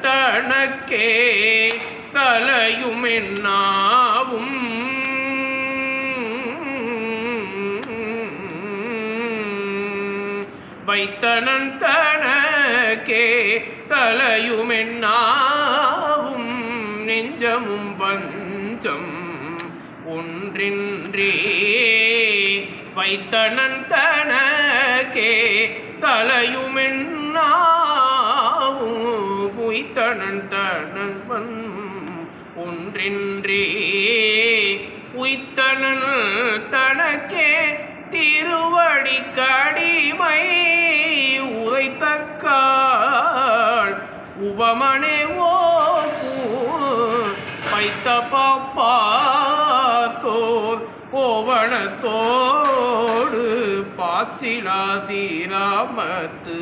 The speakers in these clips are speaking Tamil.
தனக்கே தலையுமென்னாவும். வைத்தனன் தனக்கே கலையுமென்னாவும் நெஞ்சமும் பஞ்சம் ஒன்றின்றே. வைத்தனன் தனக்கே கலையுமென்னாவும் உய்தனன் தனவன் ஒன்றின்றே. உய்த்தனன் தனக்கே திருவடி கடிமை. உரைத்தக்காள் உபமனே ஓ பைத்த பாப்பாத்தோர் கோவணத்தோடு பாச்சிலா சீராமத்து.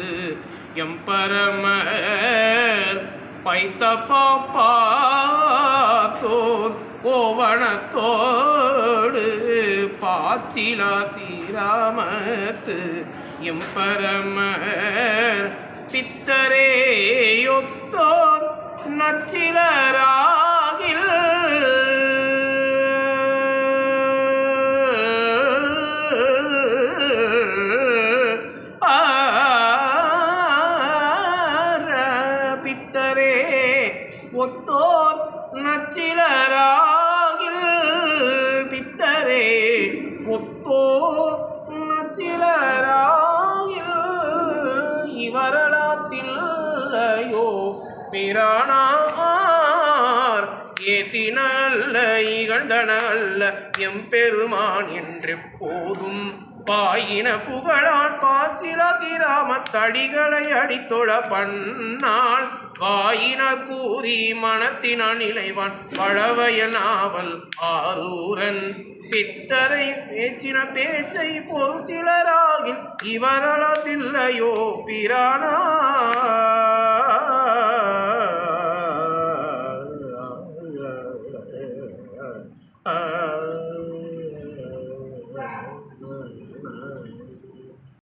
எம்பரமர் பைத்த பாப்பாத்தோர் கோவணத்தோடு பாச்சிலா சீராமத்து எம்பரமர் பித்தரேயொத்தோர் நச்சிலர ஒத்தோர் நச்சிலராகில் பித்தரே. ஒத்தோர் நச்சிலராகில் இவரலாத்தில்லையோ. பிரானார் ஏசினல்ல இகழ்ந்தனல்ல எம்பெருமான் என்று போதும். பாயின புகழான் பாச்சில திராமத்தடிகளை அடித்தொழ பண்ணாள். வாயின கூறி மனத்தினான் நிலைவான் பழவயனாவல் ஆரூரன். பித்தரை பேச்சின பேச்சை பொறுத்திலராகில் இவரளதில்லையோ பிரானா